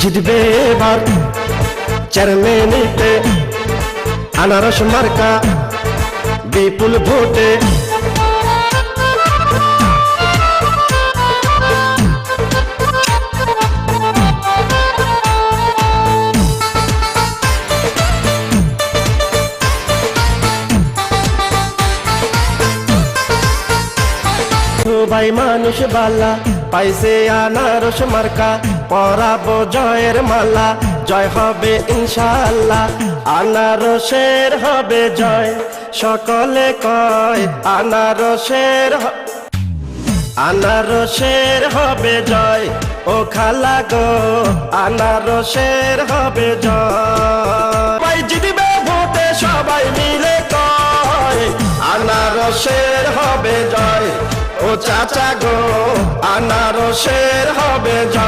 জিতবে এবার চেয়ারম্যানিতে আনারস মার্কা বিপুল ভোটে। ভাই মানুষ বালা। পাইছে আনারস মার্কা, পরাবো জয়ের মালা, জয় হবে ইনশাল্লাহ আনারসের হবে জয়, সকলে কয় আনারসের আনারসের হবে জয়, ও খালা গো, আনারসের হবে জয়। জিতবে সবাই মিলে কয়, আনারসের হবে জয়, ও চাচা গো আনারসের হবে জয়।